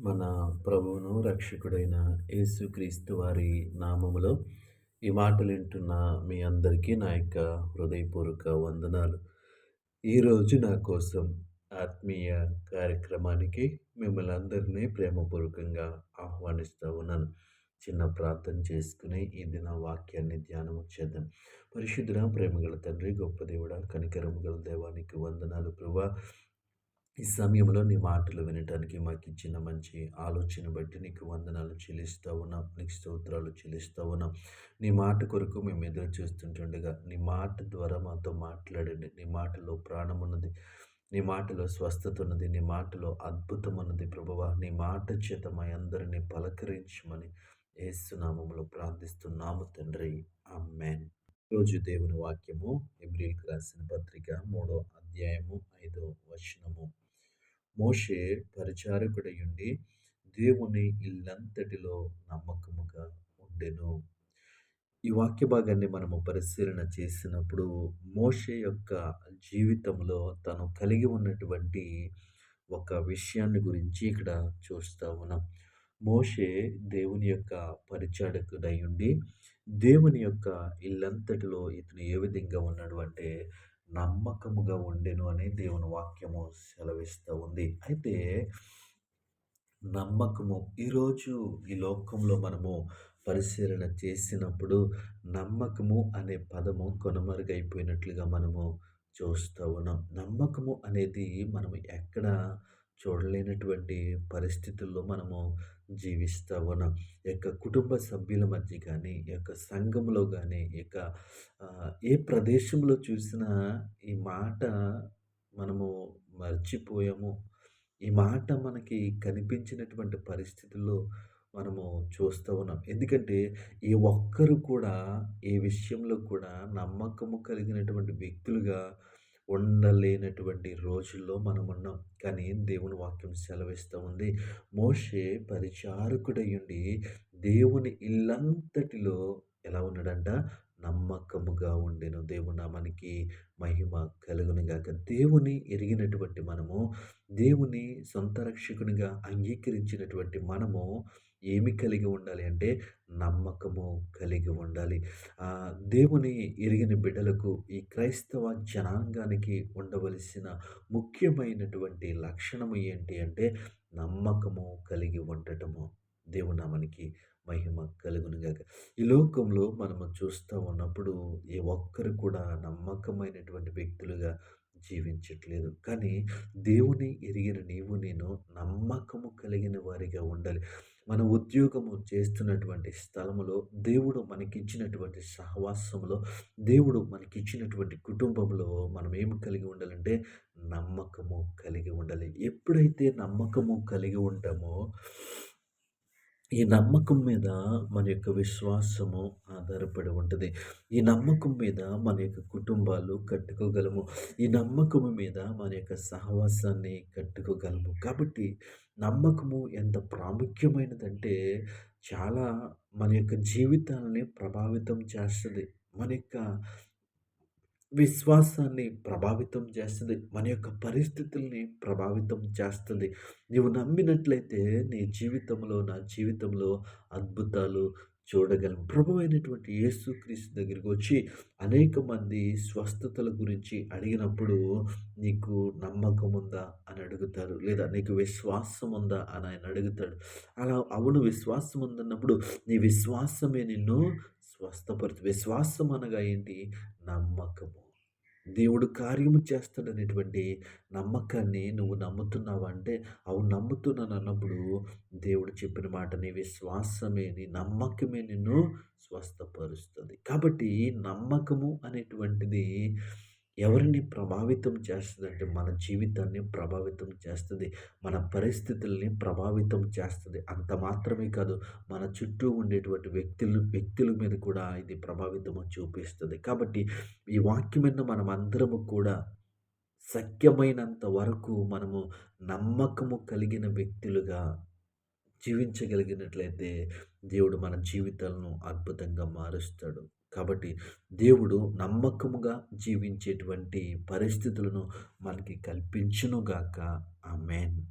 మన ప్రభువును రక్షకుడైన యేసుక్రీస్తు వారి నామములో ఈ మాటలు వింటున్న మీ అందరికీ నా యొక్క హృదయపూర్వక వందనాలు. ఈరోజు నా కోసం ఆత్మీయ కార్యక్రమానికి మిమ్మల్ని అందరినీ ప్రేమపూర్వకంగా ఆహ్వానిస్తూ ఉన్నాను. చిన్న ప్రార్థన చేసుకుని ఈ దిన వాక్యాన్ని ధ్యానం చేద్దాం. పరిశుద్ధ ప్రేమగల తండ్రి గొప్ప దేవుడ కనికరము గల దేవానికి వందనాలు. ప్రభా ఈ సమయంలో నీ మాటలు వినటానికి మాకు ఇచ్చిన మంచి ఆలోచన బట్టి నీకు వందనాలు చెల్లిస్తూ ఉన్నాం. నీకు స్తోత్రాలు చెల్లిస్తూ ఉన్నాం. నీ మాట కొరకు మేము ఎదురు చూస్తుంటుండగా నీ మాట ద్వారా మాతో మాట్లాడండి. నీ మాటలో ప్రాణం ఉన్నది. నీ మాటలో స్వస్థత ఉన్నది. నీ మాటలో అద్భుతం ఉన్నది ప్రభువ. నీ మాట చేత మా అందరినీ పలకరించమని ఏసునామంలో ప్రార్థిస్తున్నాము తండ్రి. అమ్మాన్ రోజు దేవుని వాక్యము ఎబ్రిల్కి రాసిన పత్రిక మూడో అధ్యాయము ఐదో వచనము. మోషే పరిచారకుడయుండి దేవుని ఇల్లంతటిలో నమ్మకముగా ఉండెను. ఈ వాక్య భాగాన్ని మనము పరిశీలన చేసినప్పుడు మోషే యొక్క జీవితంలో తను కలిగి ఉన్నటువంటి ఒక విషయాన్ని గురించి ఇక్కడ చూస్తూ ఉన్నాం. మోషే దేవుని యొక్క పరిచారకుడై ఉండి దేవుని యొక్క ఇల్లంతటిలో ఇతను ఏ విధంగా ఉన్నాడు అంటే నమ్మకముగా ఉండెను అని దేవుని వాక్యము సెలవిస్తూ ఉంది. అయితే నమ్మకము ఈరోజు ఈ లోకంలో మనము పరిశీలన చేసినప్పుడు నమ్మకము అనే పదము కొనమరుగైపోయినట్లుగా మనము చూస్తూ ఉన్నాం. నమ్మకము అనేది మనము ఎక్కడ చూడలేనటువంటి పరిస్థితుల్లో మనము జీవిస్తూ ఉన్నాం. యొక్క కుటుంబ సభ్యుల మధ్య కానీ యొక్క సంఘంలో కానీ యొక్క ఏ ప్రదేశంలో చూసినా ఈ మాట మనము మర్చిపోయాము. ఈ మాట మనకి కనిపించినటువంటి పరిస్థితుల్లో మనము చూస్తూ ఉన్నాం. ఎందుకంటే ఈ ఒక్కరు కూడా ఏ విషయంలో కూడా నమ్మకము కలిగినటువంటి వ్యక్తులుగా ఉండలేనటువంటి రోజుల్లో మనం ఉన్నాం కానీ దేవుని వాక్యం సెలవిస్తూ ఉంది. మోషే పరిచారకుడయ్యుండి దేవుని ఇల్లంతటిలో ఎలా ఉన్నాడంట? నమ్మకముగా ఉండెను. దేవుని నామానికి మహిమ కలుగునుగాక దేవుని ఎరిగినటువంటి మనము దేవుని సొంత రక్షకునిగా అంగీకరించినటువంటి మనము ఏమి కలిగి ఉండాలి అంటే నమ్మకము కలిగి ఉండాలి. దేవుని ఎరిగిన బిడ్డలకు ఈ క్రైస్తవ జనాంగానికి ఉండవలసిన ముఖ్యమైనటువంటి లక్షణము ఏంటి అంటే నమ్మకము కలిగి ఉండటము. దేవునామానికి మహిమ కలుగునుగాక. ఈ లోకంలో మనము చూస్తూ ఉన్నప్పుడు ఏ ఒక్కరు కూడా నమ్మకమైనటువంటి వ్యక్తులుగా జీవించట్లేదు. కానీ దేవుని ఎరిగిన నీవు నేను నమ్మకము కలిగిన వారిగా ఉండాలి. మన ఉద్యోగము చేస్తున్నటువంటి స్థలములో దేవుడు మనకిచ్చినటువంటి సహవాసంలో దేవుడు మనకిచ్చినటువంటి కుటుంబంలో మనం ఏం కలిగి ఉండాలంటే నమ్మకము కలిగి ఉండాలి. ఎప్పుడైతే నమ్మకము కలిగి ఉంటామో ఈ నమ్మకం మీద మన యొక్క విశ్వాసము ఆధారపడి ఉంటుంది. ఈ నమ్మకం మీద మన యొక్క కుటుంబాలు కట్టుకోగలము. ఈ నమ్మకము మీద మన యొక్క సహవాసాన్ని కట్టుకోగలము. కాబట్టి నమ్మకము ఎంత ప్రాముఖ్యమైనదంటే చాలా మన యొక్క జీవితాలని ప్రభావితం చేస్తుంది. మన యొక్క విశ్వాసాన్ని ప్రభావితం చేస్తుంది. మన యొక్క పరిస్థితుల్ని ప్రభావితం చేస్తుంది. నీవు నమ్మినట్లయితే నీ జీవితంలో నా జీవితంలో అద్భుతాలు చూడగలం. ప్రభు అయినటువంటి యేసుక్రీస్తు దగ్గరికి వచ్చి అనేక మంది స్వస్థతల గురించి అడిగినప్పుడు నీకు నమ్మకం ఉందా అని అడుగుతారు లేదా నీకు విశ్వాసం ఉందా అని ఆయన అడుగుతాడు. అలా అవును విశ్వాసం ఉందన్నప్పుడు నీ విశ్వాసమే నిన్ను స్వస్థపరుచు విశ్వాసం అనగా ఏంటి? నమ్మకము. దేవుడు కార్యము చేస్తాడనేటువంటి నమ్మకాన్ని నువ్వు నమ్ముతున్నావు అంటే అవును నమ్ముతున్నాను అన్నప్పుడు దేవుడు చెప్పిన మాట నీ విశ్వాసమే నీ నమ్మకమే నిన్ను స్వస్థపరుస్తుంది. కాబట్టి నమ్మకము అనేటువంటిది ఎవరిని ప్రభావితం చేస్తుందంటే మన జీవితాన్ని ప్రభావితం చేస్తుంది మన పరిస్థితుల్ని ప్రభావితం చేస్తుంది. అంత మాత్రమే కాదు మన చుట్టూ ఉండేటువంటి వ్యక్తులు వ్యక్తుల మీద కూడా ఇది ప్రభావితం చూపిస్తుంది. కాబట్టి ఈ వాక్యమైన మనం అందరము కూడా సత్యమైనంత వరకు మనము నమ్మకము కలిగిన వ్యక్తులుగా జీవించగలిగినట్లయితే దేవుడు మన జీవితాలను అద్భుతంగా మారుస్తాడు. కాబట్టి దేవుడు నమ్మకముగా జీవించేటువంటి పరిస్థితులను మనకి కల్పించునుగాక. మేన్